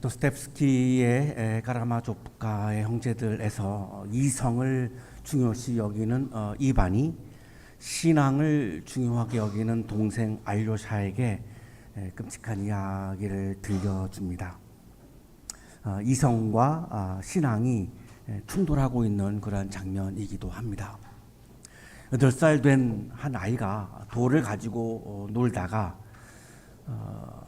도스텝스키의 가라마조프카의 형제들에서 이성을 중요시 여기는 어, 이반이 신앙을 중요하게 여기는 동생 알료샤에게 에, 끔찍한 이야기를 들려줍니다. 어, 이성과 아, 신앙이 에, 충돌하고 있는 그러한 장면이기도 합니다. 8살 된 한 아이가 돌을 가지고 어, 놀다가 어,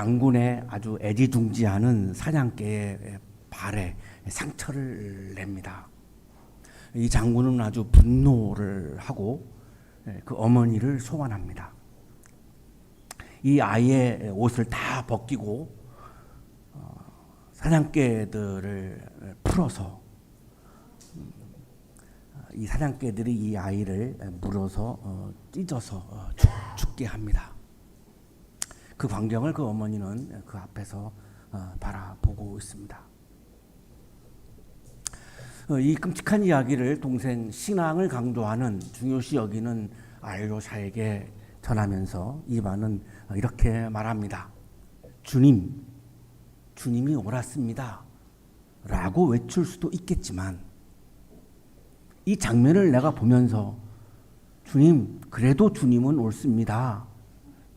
장군의 아주 애지중지하는 사냥개의 발에 상처를 냅니다. 이 장군은 아주 분노를 하고 예, 그 어머니를 소환합니다. 이 아이의 옷을 다 벗기고 어, 사냥개들을 풀어서 음, 이 사냥개들이 이 아이를 물어서 어, 찢어서 어, 죽, 죽게 합니다. 그 광경을 그 어머니는 그 앞에서 어, 바라보고 있습니다. 어, 이 끔찍한 이야기를 동생 신앙을 강조하는 중요시 여기는 알로샤에게 전하면서 이반은 이렇게 말합니다. 주님, 주님이 옳았습니다. 라고 외칠 수도 있겠지만 이 장면을 내가 보면서 주님, 그래도 주님은 옳습니다.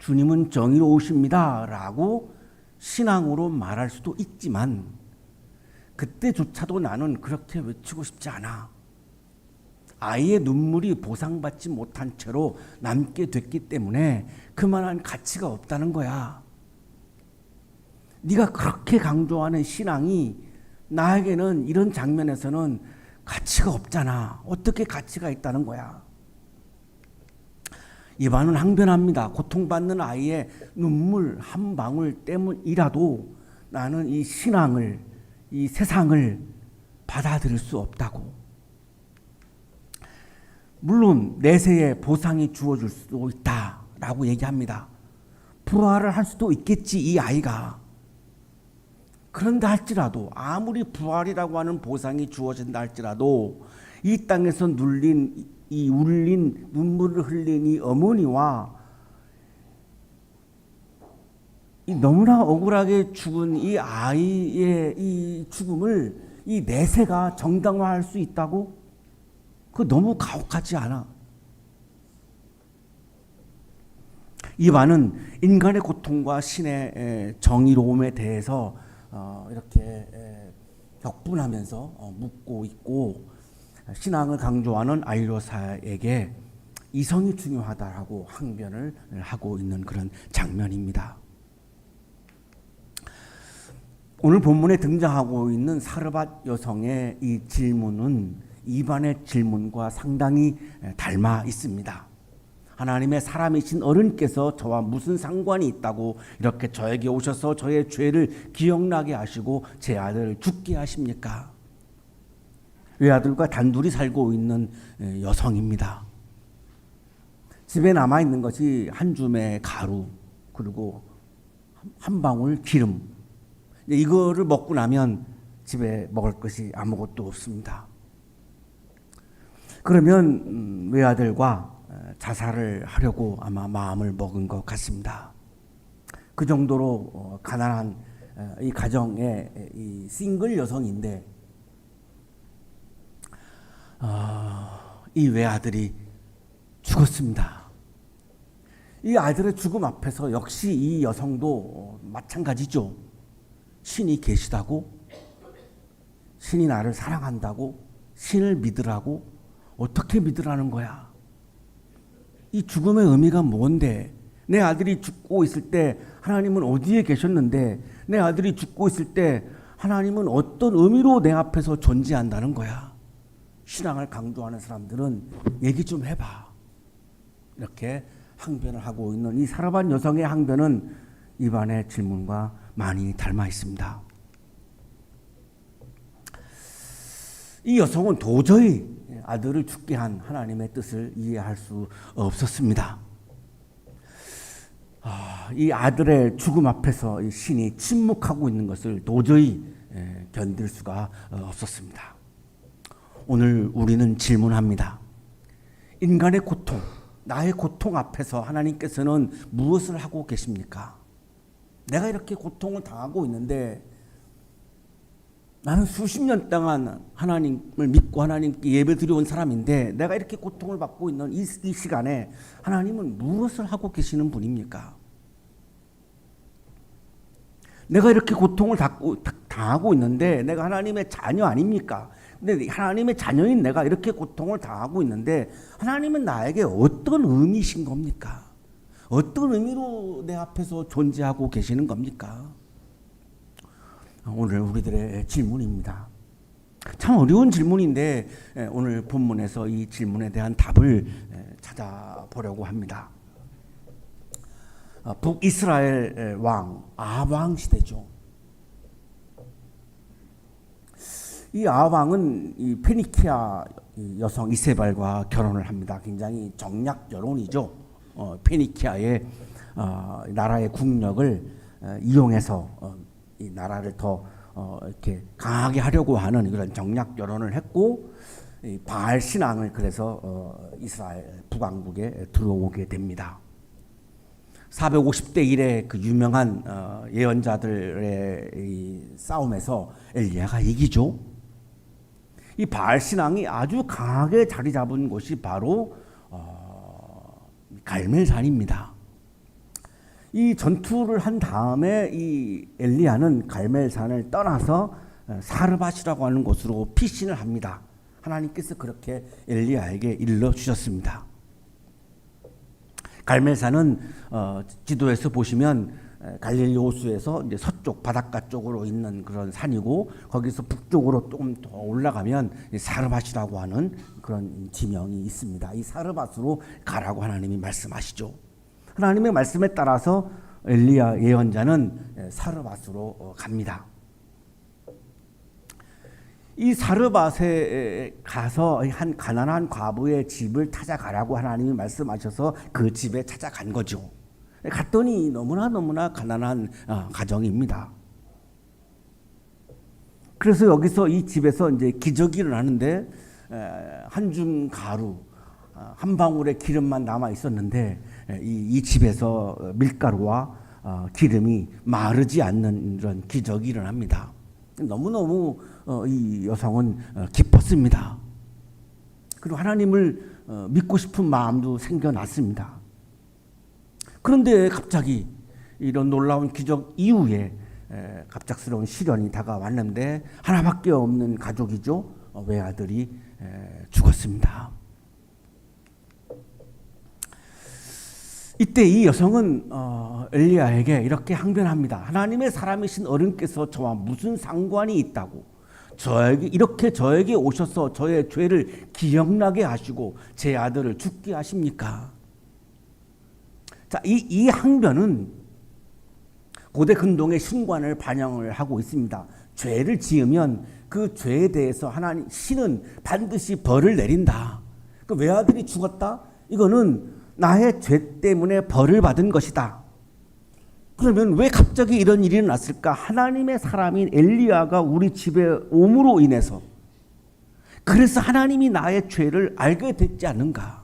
주님은 정의로우십니다. 라고 신앙으로 말할 수도 있지만 그때조차도 나는 그렇게 외치고 싶지 않아. 아이의 눈물이 보상받지 못한 채로 남게 됐기 때문에 그만한 가치가 없다는 거야. 네가 그렇게 강조하는 신앙이 나에게는 이런 장면에서는 가치가 없잖아. 어떻게 가치가 있다는 거야? 이반은 항변합니다. 고통받는 아이의 눈물 한 방울 때문이라도 나는 이 신앙을, 이 세상을 받아들일 수 없다고. 물론 내세에 보상이 주어질 수도 있다라고 얘기합니다. 부활을 할 수도 있겠지 이 아이가. 그런다 할지라도 아무리 부활이라고 하는 보상이 주어진다 할지라도 이 땅에서 눌린 이 울린 눈물을 흘린 이 어머니와 이 너무나 억울하게 죽은 이 아이의 이 죽음을 이 내세가 정당화할 수 있다고? 그 너무 가혹하지 않아. 이반은 인간의 고통과 신의 정의로움에 대해서 어, 이렇게 격분하면서 어, 묻고 있고 신앙을 강조하는 아이로사에게 이성이 중요하다라고 항변을 하고 있는 그런 장면입니다. 오늘 본문에 등장하고 있는 사르밧 여성의 이 질문은 이반의 질문과 상당히 닮아 있습니다. 하나님의 사람이신 어른께서 저와 무슨 상관이 있다고 이렇게 저에게 오셔서 저의 죄를 기억나게 하시고 제 아들을 죽게 하십니까? 외아들과 단둘이 살고 있는 여성입니다. 집에 남아 있는 것이 한 줌의 가루 그리고 한 방울 기름. 이거를 먹고 나면 집에 먹을 것이 아무것도 없습니다. 그러면 음, 외아들과 자살을 하려고 아마 마음을 먹은 것 같습니다. 그 정도로 어, 가난한 이 가정의 이 싱글 여성인데 어, 이 외아들이 죽었습니다. 이 아들의 죽음 앞에서 역시 이 여성도 마찬가지죠. 신이 계시다고, 신이 나를 사랑한다고, 신을 믿으라고, 어떻게 믿으라는 거야? 이 죽음의 의미가 뭔데? 내 아들이 죽고 있을 때 하나님은 어디에 계셨는데, 내 아들이 죽고 있을 때 하나님은 어떤 의미로 내 앞에서 존재한다는 거야? 신앙을 강조하는 사람들은 얘기 좀 해봐. 이렇게 항변을 하고 있는 이 사라반 여성의 항변은 이반의 질문과 많이 닮아 있습니다. 이 여성은 도저히 아들을 죽게 한 하나님의 뜻을 이해할 수 없었습니다. 아, 이 아들의 죽음 앞에서 이 신이 침묵하고 있는 것을 도저히 견딜 수가 없었습니다. 오늘 우리는 질문합니다. 인간의 고통, 나의 고통 앞에서 하나님께서는 무엇을 하고 계십니까? 내가 이렇게 고통을 당하고 있는데 나는 수십 년 동안 하나님을 믿고 하나님께 예배 드려온 사람인데 내가 이렇게 고통을 받고 있는 이, 이 시간에 하나님은 무엇을 하고 계시는 분입니까? 내가 이렇게 고통을 당하고, 있는데 내가 하나님의 자녀 아닙니까? 근데 하나님의 자녀인 내가 이렇게 고통을 당하고 있는데 하나님은 나에게 어떤 의미신 겁니까? 어떤 의미로 내 앞에서 존재하고 계시는 겁니까? 오늘 우리들의 질문입니다. 참 어려운 질문인데 예, 오늘 본문에서 이 질문에 대한 답을 예, 찾아보려고 합니다. 어, 북이스라엘 왕 아왕 시대죠. 이 아왕은 이 페니키아 여성 이세발과 결혼을 합니다. 굉장히 정략 결혼이죠. 어, 페니키아의 어, 나라의 국력을 어, 이용해서 어, 이 나라를 더 어, 이렇게 강하게 하려고 하는 그런 정략 결혼을 했고 이 바알 신앙을 그래서 어, 이스라엘 북왕국에 들어오게 됩니다. 450대 1의 그 유명한 어, 예언자들의 이 싸움에서 엘리야가 이기죠. 이 바알 신앙이 아주 강하게 자리 잡은 곳이 바로 어, 갈멜산입니다. 이 전투를 한 다음에 이 엘리야는 갈멜산을 떠나서 어, 사르밧이라고 하는 곳으로 피신을 합니다. 하나님께서 그렇게 엘리야에게 일러 주셨습니다. 갈멜산은 어, 지도에서 보시면 에, 갈릴리 호수에서 이제 서쪽 바닷가 쪽으로 있는 그런 산이고 거기서 북쪽으로 조금 더 올라가면 이 사르밧이라고 하는 그런 지명이 있습니다. 이 사르밧으로 가라고 하나님이 말씀하시죠. 하나님의 말씀에 따라서 엘리야 예언자는 에, 사르밧으로 어, 갑니다. 이 사르밧에 가서 한 가난한 과부의 집을 찾아가라고 하나님이 말씀하셔서 그 집에 찾아간 거죠. 갔더니 너무나 너무나 가난한 어, 가정입니다. 그래서 여기서 이 집에서 이제 기적이 일어나는데 한 줌 가루, 어, 한 방울의 기름만 남아 있었는데 에, 이, 이 집에서 밀가루와 어, 기름이 마르지 않는 이런 기적이 일어납니다. 너무너무 어, 이 여성은 어, 기뻤습니다. 그리고 하나님을 어, 믿고 싶은 마음도 생겨났습니다. 그런데 갑자기 이런 놀라운 기적 이후에 에, 갑작스러운 시련이 다가왔는데 하나밖에 없는 가족이죠. 어, 외아들이 에, 죽었습니다. 이때 이 여성은 어, 엘리야에게 이렇게 항변합니다. 하나님의 사람이신 어른께서 저와 무슨 상관이 있다고? 저에게 이렇게 저에게 오셔서 저의 죄를 기억나게 하시고 제 아들을 죽게 하십니까? 자, 이, 이 항변은 고대 근동의 신관을 반영을 하고 있습니다. 죄를 지으면 그 죄에 대해서 하나님 신은 반드시 벌을 내린다. 그 외아들이 죽었다. 이거는 나의 죄 때문에 벌을 받은 것이다. 그러면 왜 갑자기 이런 일이 났을까? 하나님의 사람인 엘리야가 우리 집에 옴으로 인해서 그래서 하나님이 나의 죄를 알게 됐지 않는가?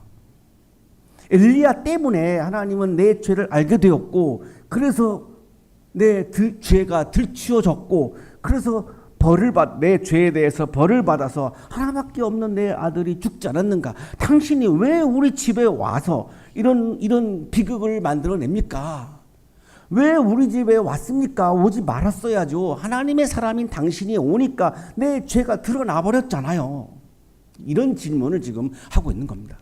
엘리야 때문에 하나님은 내 죄를 알게 되었고 그래서 내 들, 죄가 들추어졌고 그래서 벌을 받, 내 죄에 대해서 벌을 받아서 하나밖에 없는 내 아들이 죽지 않았는가? 당신이 왜 우리 집에 와서 이런, 이런 비극을 만들어냅니까? 왜 우리 집에 왔습니까? 오지 말았어야죠. 하나님의 사람인 당신이 오니까 내 죄가 드러나 버렸잖아요. 이런 질문을 지금 하고 있는 겁니다.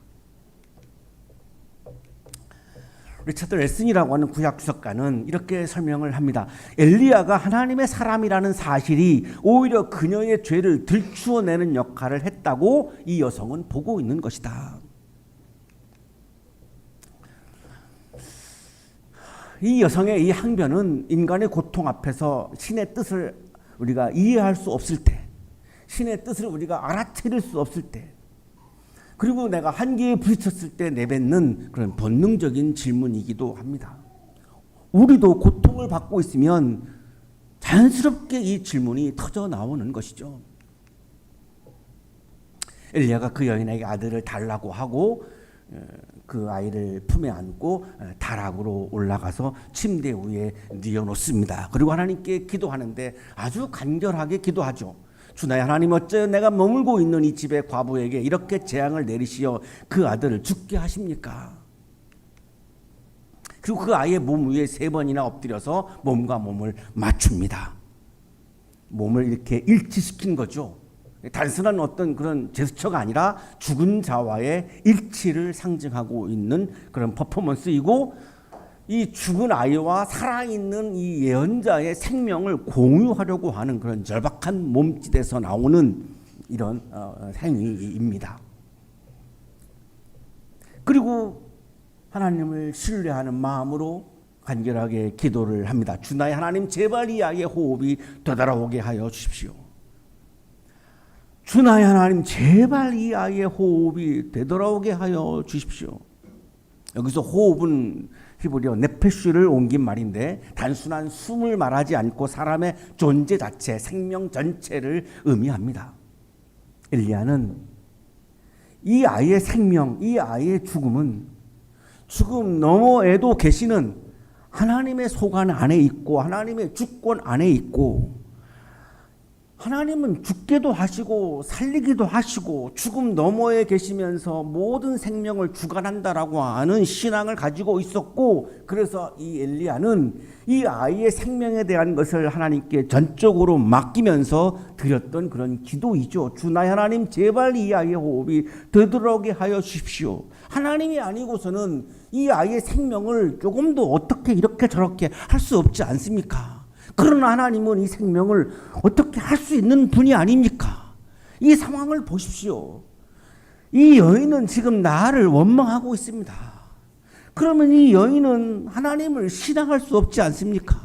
리차드 레슨이라고 하는 구약 주석가는 이렇게 설명을 합니다. 엘리야가 하나님의 사람이라는 사실이 오히려 그녀의 죄를 들추어내는 역할을 했다고 이 여성은 보고 있는 것이다. 이 여성의 이 항변은 인간의 고통 앞에서 신의 뜻을 우리가 이해할 수 없을 때, 신의 뜻을 우리가 알아차릴 수 없을 때, 그리고 내가 한계에 부딪혔을 때 내뱉는 그런 본능적인 질문이기도 합니다. 우리도 고통을 받고 있으면 자연스럽게 이 질문이 터져 나오는 것이죠. 엘리야가 그 여인에게 아들을 달라고 하고 그 아이를 품에 안고 에, 다락으로 올라가서 침대 위에 뉘어 놓습니다. 그리고 하나님께 기도하는데 아주 간결하게 기도하죠. 주 나의 하나님 어째 내가 머물고 있는 이 집의 과부에게 이렇게 재앙을 내리시어 그 아들을 죽게 하십니까? 그리고 그 아이의 몸 위에 세 번이나 엎드려서 몸과 몸을 맞춥니다. 몸을 이렇게 일치시킨 거죠. 단순한 어떤 그런 제스처가 아니라 죽은 자와의 일치를 상징하고 있는 그런 퍼포먼스이고 이 죽은 아이와 살아있는 이 예언자의 생명을 공유하려고 하는 그런 절박한 몸짓에서 나오는 이런 어, 행위입니다. 그리고 하나님을 신뢰하는 마음으로 간결하게 기도를 합니다. 주나의 하나님 제발 이 아이의 호흡이 되돌아오게 하여 주십시오. 주나의 하나님 제발 이 아이의 호흡이 되돌아오게 하여 주십시오. 여기서 호흡은 히브리어 네페슈를 옮긴 말인데 단순한 숨을 말하지 않고 사람의 존재 자체, 생명 전체를 의미합니다. 엘리야는 이 아이의 생명, 이 아이의 죽음은 죽음 너머에도 계시는 하나님의 소관 안에 있고 하나님의 주권 안에 있고 하나님은 죽게도 하시고 살리기도 하시고 죽음 너머에 계시면서 모든 생명을 주관한다라고 하는 신앙을 가지고 있었고 그래서 이 엘리야는 이 아이의 생명에 대한 것을 하나님께 전적으로 맡기면서 드렸던 그런 기도이죠. 주나의 하나님 제발 이 아이의 호흡이 되돌아오게 하여 주십시오. 하나님이 아니고서는 이 아이의 생명을 조금도 어떻게 이렇게 저렇게 할 수 없지 않습니까? 그러나 하나님은 이 생명을 어떻게 할 수 있는 분이 아닙니까? 이 상황을 보십시오. 이 여인은 지금 나를 원망하고 있습니다. 그러면 이 여인은 하나님을 신앙할 수 없지 않습니까?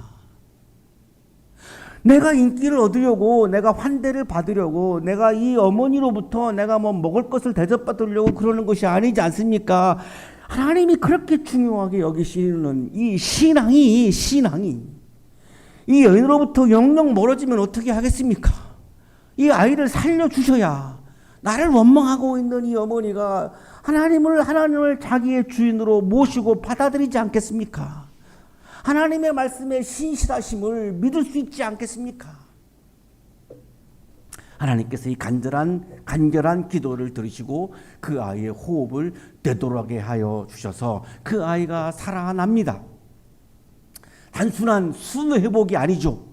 내가 인기를 얻으려고, 내가 환대를 받으려고, 내가 이 어머니로부터 내가 뭐 먹을 것을 대접받으려고 그러는 것이 아니지 않습니까? 하나님이 그렇게 중요하게 여기시는 이 신앙이, 신앙이, 이 여인으로부터 영영 멀어지면 어떻게 하겠습니까? 이 아이를 살려주셔야 나를 원망하고 있는 이 어머니가 하나님을, 하나님을 자기의 주인으로 모시고 받아들이지 않겠습니까? 하나님의 말씀에 신실하심을 믿을 수 있지 않겠습니까? 하나님께서 이 간절한 간절한 기도를 들으시고 그 아이의 호흡을 되돌아게 하여 주셔서 그 아이가 살아납니다. 단순한 순 회복이 아니죠.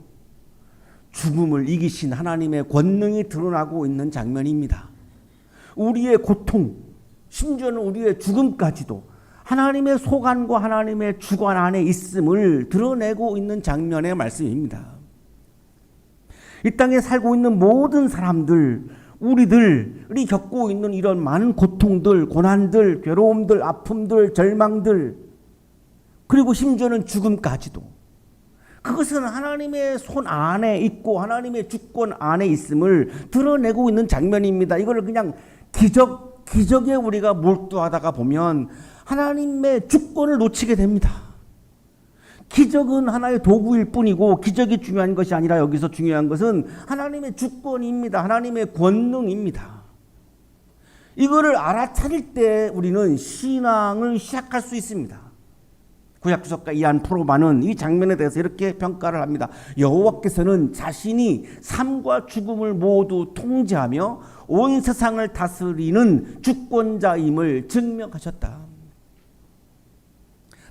죽음을 이기신 하나님의 권능이 드러나고 있는 장면입니다. 우리의 고통, 심지어는 우리의 죽음까지도 하나님의 소관과 하나님의 주관 안에 있음을 드러내고 있는 장면의 말씀입니다. 이 땅에 살고 있는 모든 사람들, 우리들이 겪고 있는 이런 많은 고통들, 고난들, 괴로움들, 아픔들, 절망들, 그리고 심지어는 죽음까지도. 그것은 하나님의 손 안에 있고 하나님의 주권 안에 있음을 드러내고 있는 장면입니다. 이걸 그냥 기적, 기적에 우리가 몰두하다가 보면 하나님의 주권을 놓치게 됩니다. 기적은 하나의 도구일 뿐이고 기적이 중요한 것이 아니라 여기서 중요한 것은 하나님의 주권입니다. 하나님의 권능입니다. 이거를 알아차릴 때 우리는 신앙을 시작할 수 있습니다. 구약 주석가 이안 프로만은 이 장면에 대해서 이렇게 평가를 합니다. 여호와께서는 자신이 삶과 죽음을 모두 통제하며 온 세상을 다스리는 주권자임을 증명하셨다.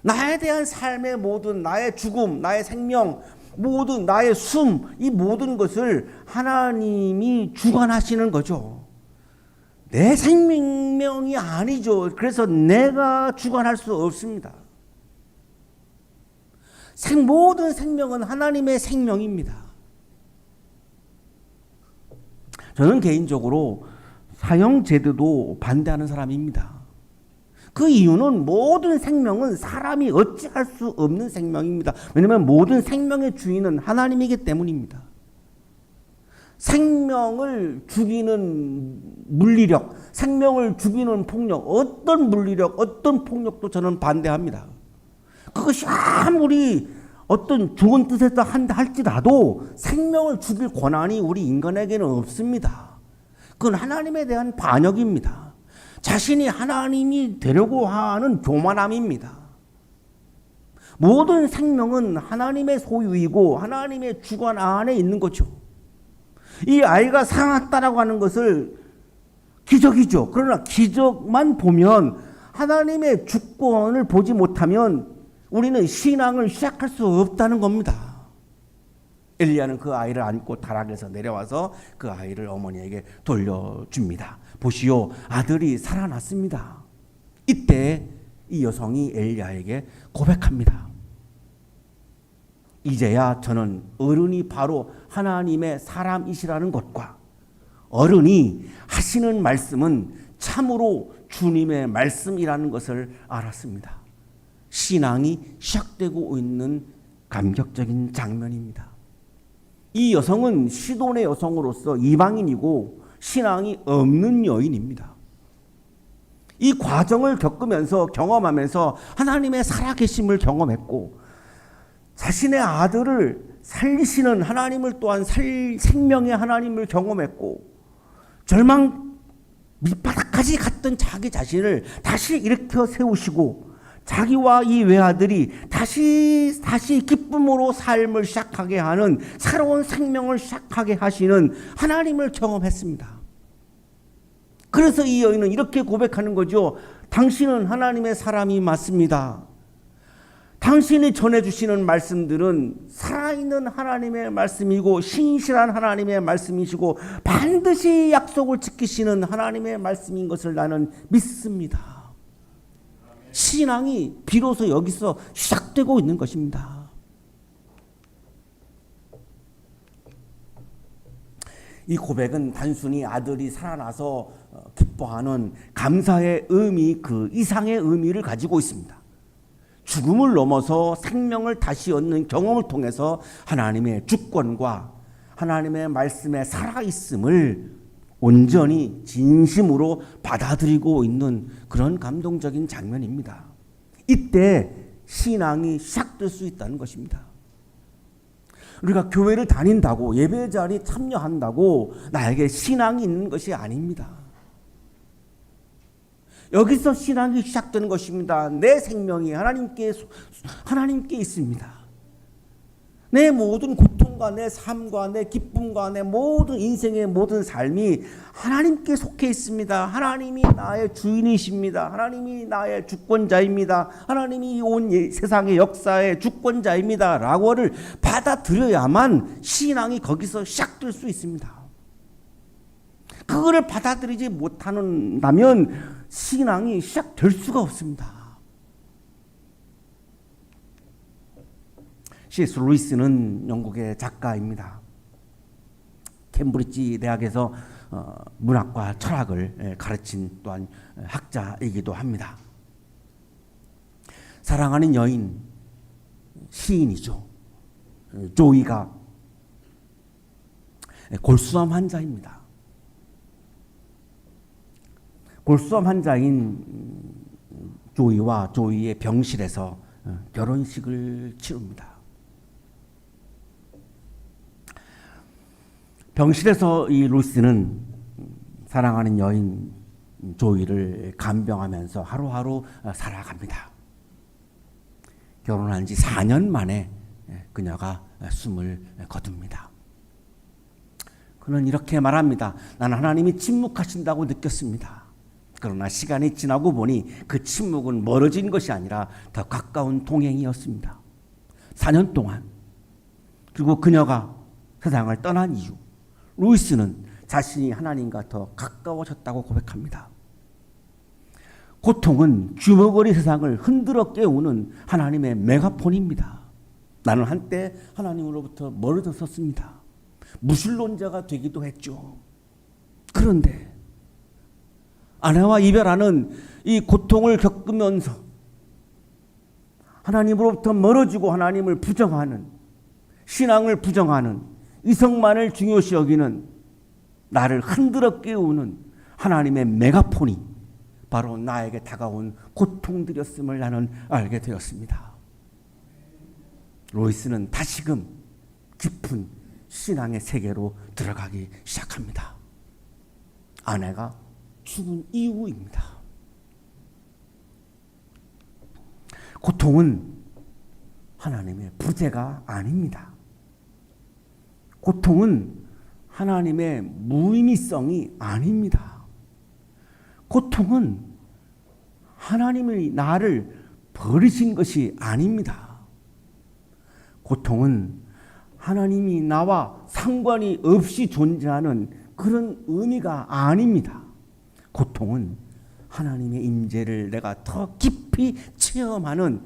나에 대한 삶의 모든 나의 죽음, 나의 생명, 모든 나의 숨, 이 모든 것을 하나님이 주관하시는 거죠. 내 생명이 아니죠. 그래서 내가 주관할 수 없습니다. 생, 모든 생명은 하나님의 생명입니다. 저는 개인적으로 사형제도도 반대하는 사람입니다. 그 이유는 모든 생명은 사람이 어찌할 수 없는 생명입니다. 왜냐하면 모든 생명의 주인은 하나님이기 때문입니다. 생명을 죽이는 물리력, 생명을 죽이는 폭력, 어떤 물리력, 어떤 폭력도 저는 반대합니다. 그것이 아무리 어떤 좋은 뜻에서 한다 할지라도 생명을 죽일 권한이 우리 인간에게는 없습니다. 그건 하나님에 대한 반역입니다. 자신이 하나님이 되려고 하는 교만함입니다. 모든 생명은 하나님의 소유이고 하나님의 주관 안에 있는 거죠. 이 아이가 살아났다라고 하는 것을 기적이죠. 그러나 기적만 보면 하나님의 주권을 보지 못하면 우리는 신앙을 시작할 수 없다는 겁니다. 엘리야는 그 아이를 안고 다락에서 내려와서 그 아이를 어머니에게 돌려줍니다. 보시오, 아들이 살아났습니다. 이때 이 여성이 엘리야에게 고백합니다. 이제야 저는 어른이 바로 하나님의 사람이시라는 것과 어른이 하시는 말씀은 참으로 주님의 말씀이라는 것을 알았습니다. 신앙이 시작되고 있는 감격적인 장면입니다. 이 여성은 시돈의 여성으로서 이방인이고 신앙이 없는 여인입니다. 이 과정을 겪으면서 경험하면서 하나님의 살아계심을 경험했고 자신의 아들을 살리시는 하나님을 또한 살, 생명의 하나님을 경험했고 절망 밑바닥까지 갔던 자기 자신을 다시 일으켜 세우시고 자기와 이 외아들이 다시 다시 기쁨으로 삶을 시작하게 하는 새로운 생명을 시작하게 하시는 하나님을 경험했습니다. 그래서 이 여인은 이렇게 고백하는 거죠. 당신은 하나님의 사람이 맞습니다. 당신이 전해주시는 말씀들은 살아있는 하나님의 말씀이고 신실한 하나님의 말씀이시고 반드시 약속을 지키시는 하나님의 말씀인 것을 나는 믿습니다. 신앙이 비로소 여기서 시작되고 있는 것입니다. 이 고백은 단순히 아들이 살아나서 어, 기뻐하는 감사의 의미 그 이상의 의미를 가지고 있습니다. 죽음을 넘어서 생명을 다시 얻는 경험을 통해서 하나님의 주권과 하나님의 말씀에 살아있음을 온전히 진심으로 받아들이고 있는 그런 감동적인 장면입니다. 이때 신앙이 시작될 수 있다는 것입니다. 우리가 교회를 다닌다고 예배 자리 참여한다고 나에게 신앙이 있는 것이 아닙니다. 여기서 신앙이 시작되는 것입니다. 내 생명이 하나님께 하나님께 있습니다. 내 모든 고통과 내 삶과 내 기쁨과 내 모든 인생의 모든 삶이 하나님께 속해 있습니다. 하나님이 나의 주인이십니다. 하나님이 나의 주권자입니다. 하나님이 온 세상의 역사의 주권자입니다. 라고를 받아들여야만 신앙이 거기서 시작될 수 있습니다. 그거를 받아들이지 못하면 신앙이 시작될 수가 없습니다. C.S. 루이스는 영국의 작가입니다. 캠브리지 대학에서 어, 문학과 철학을 가르친 또한 학자이기도 합니다. 사랑하는 여인 시인이죠. 조이가 골수암 환자입니다. 골수암 환자인 조이와 조이의 병실에서 어, 결혼식을 치릅니다. 병실에서 이 루시는 사랑하는 여인 조이를 간병하면서 하루하루 살아갑니다. 결혼한 지 4년 만에 그녀가 숨을 거둡니다. 그는 이렇게 말합니다. 나는 하나님이 침묵하신다고 느꼈습니다. 그러나 시간이 지나고 보니 그 침묵은 멀어진 것이 아니라 더 가까운 동행이었습니다. 4년 동안. 그리고 그녀가 세상을 떠난 이유. 루이스는 자신이 하나님과 더 가까워졌다고 고백합니다. 고통은 주먹거리 세상을 흔들어 깨우는 하나님의 메가폰입니다. 나는 한때 하나님으로부터 멀어졌었습니다. 무신론자가 되기도 했죠. 그런데 아내와 이별하는 이 고통을 겪으면서 하나님으로부터 멀어지고 하나님을 부정하는 신앙을 부정하는 이성만을 중요시 여기는 나를 흔들어 깨우는 하나님의 메가폰이 바로 나에게 다가온 고통들이었음을 나는 알게 되었습니다. 로이스는 다시금 깊은 신앙의 세계로 들어가기 시작합니다. 아내가 죽은 이후입니다. 고통은 하나님의 부재가 아닙니다. 고통은 하나님의 무의미성이 아닙니다. 고통은 하나님이 나를 버리신 것이 아닙니다. 고통은 하나님이 나와 상관이 없이 존재하는 그런 의미가 아닙니다. 고통은 하나님의 임재를 내가 더 깊이 체험하는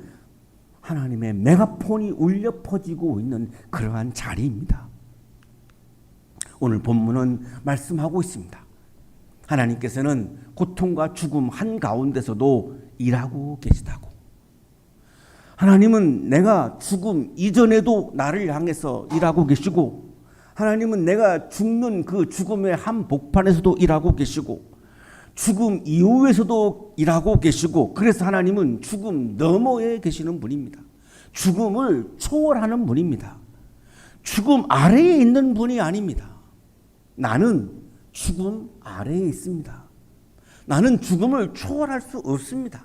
하나님의 메가폰이 울려 퍼지고 있는 그러한 자리입니다. 오늘 본문은 말씀하고 있습니다. 하나님께서는 고통과 죽음 한 가운데서도 일하고 계시다고. 하나님은 내가 죽음 이전에도 나를 향해서 일하고 계시고, 하나님은 내가 죽는 그 죽음의 한 복판에서도 일하고 계시고, 죽음 이후에서도 일하고 계시고, 그래서 하나님은 죽음 너머에 계시는 분입니다. 죽음을 초월하는 분입니다. 죽음 아래에 있는 분이 아닙니다. 나는 죽음 아래에 있습니다. 나는 죽음을 초월할 수 없습니다.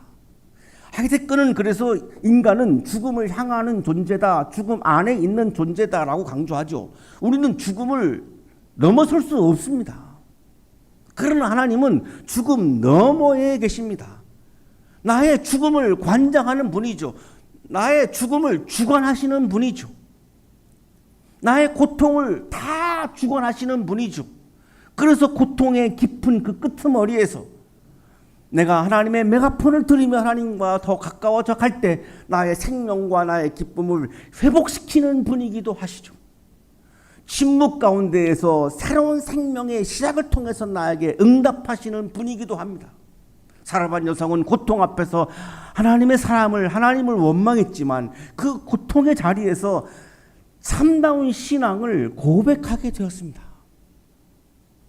하기대건은 그래서 인간은 죽음을 향하는 존재다, 죽음 안에 있는 존재다라고 강조하죠. 우리는 죽음을 넘어설 수 없습니다. 그러나 하나님은 죽음 너머에 계십니다. 나의 죽음을 관장하는 분이죠. 나의 죽음을 주관하시는 분이죠. 나의 고통을 다 주관하시는 분이죠. 그래서 고통의 깊은 그 끄트머리에서 내가 하나님의 메가폰을 들으며 하나님과 더 가까워져 갈 때 나의 생명과 나의 기쁨을 회복시키는 분이기도 하시죠. 침묵 가운데에서 새로운 생명의 시작을 통해서 나에게 응답하시는 분이기도 합니다. 사라반 여성은 고통 앞에서 하나님의 사람을 하나님을 원망했지만 그 고통의 자리에서 참다운 신앙을 고백하게 되었습니다.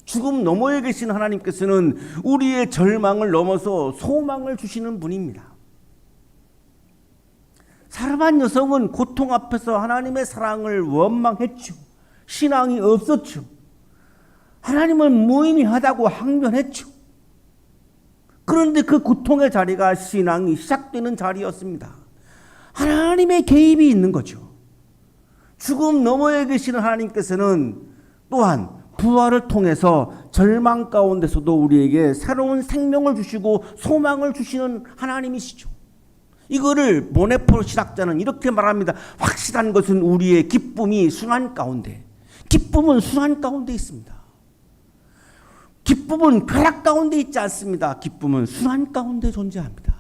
죽음 너머에 계신 하나님께서는 우리의 절망을 넘어서 소망을 주시는 분입니다. 사람한 여성은 고통 앞에서 하나님의 사랑을 원망했죠. 신앙이 없었죠. 하나님은 무의미하다고 항변했죠. 그런데 그 고통의 자리가 신앙이 시작되는 자리였습니다. 하나님의 개입이 있는 거죠. 죽음 너머에 계시는 하나님께서는 또한 부활을 통해서 절망 가운데서도 우리에게 새로운 생명을 주시고 소망을 주시는 하나님이시죠. 이거를 모네포 신학자는 이렇게 말합니다. 확실한 것은 우리의 기쁨이 순환 가운데, 기쁨은 순환 가운데 있습니다. 기쁨은 쾌락 가운데 있지 않습니다. 기쁨은 순환 가운데 존재합니다.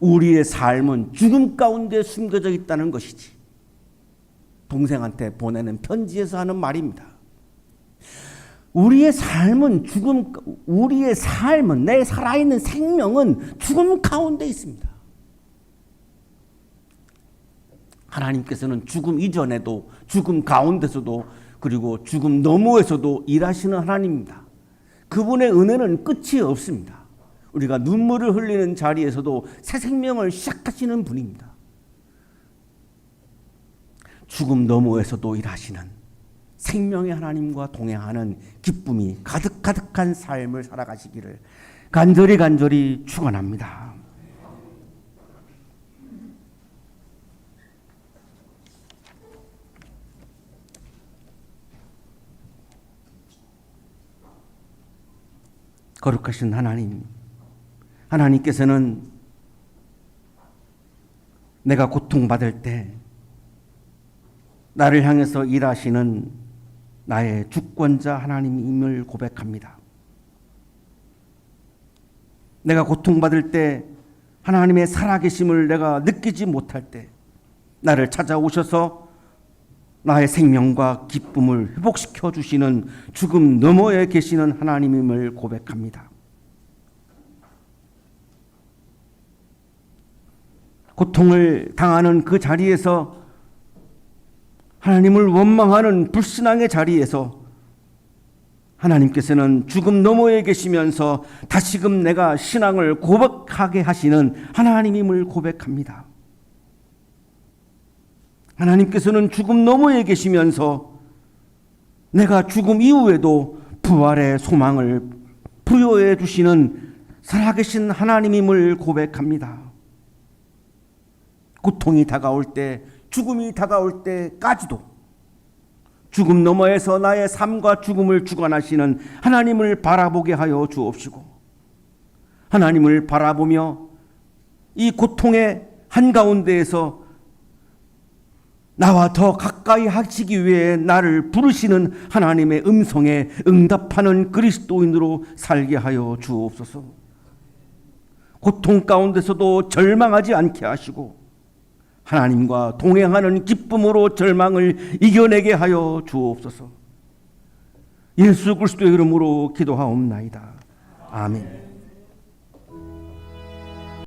우리의 삶은 죽음 가운데 숨겨져 있다는 것이지. 동생한테 보내는 편지에서 하는 말입니다. 우리의 삶은 죽음, 우리의 삶은, 내 살아있는 생명은 죽음 가운데 있습니다. 하나님께서는 죽음 이전에도, 죽음 가운데서도, 그리고 죽음 너머에서도 일하시는 하나님입니다. 그분의 은혜는 끝이 없습니다. 우리가 눈물을 흘리는 자리에서도 새 생명을 시작하시는 분입니다. 죽음 너머에서도 일하시는 생명의 하나님과 동행하는 기쁨이 가득가득한 삶을 살아가시기를 간절히 간절히 축원합니다. 거룩하신 하나님, 하나님께서는 내가 고통받을 때 나를 향해서 일하시는 나의 주권자 하나님임을 고백합니다. 내가 고통받을 때 하나님의 살아계심을 내가 느끼지 못할 때 나를 찾아오셔서 나의 생명과 기쁨을 회복시켜 주시는 죽음 너머에 계시는 하나님임을 고백합니다. 고통을 당하는 그 자리에서 하나님을 원망하는 불신앙의 자리에서 하나님께서는 죽음 너머에 계시면서 다시금 내가 신앙을 고백하게 하시는 하나님임을 고백합니다. 하나님께서는 죽음 너머에 계시면서 내가 죽음 이후에도 부활의 소망을 부여해 주시는 살아계신 하나님임을 고백합니다. 고통이 다가올 때, 죽음이 다가올 때까지도 죽음 너머에서 나의 삶과 죽음을 주관하시는 하나님을 바라보게 하여 주옵시고 하나님을 바라보며 이 고통의 한가운데에서 나와 더 가까이 하시기 위해 나를 부르시는 하나님의 음성에 응답하는 그리스도인으로 살게 하여 주옵소서. 고통 가운데서도 절망하지 않게 하시고 하나님과 동행하는 기쁨으로 절망을 이겨내게 하여 주옵소서. 예수 그리스도의 이름으로 기도하옵나이다. 아멘.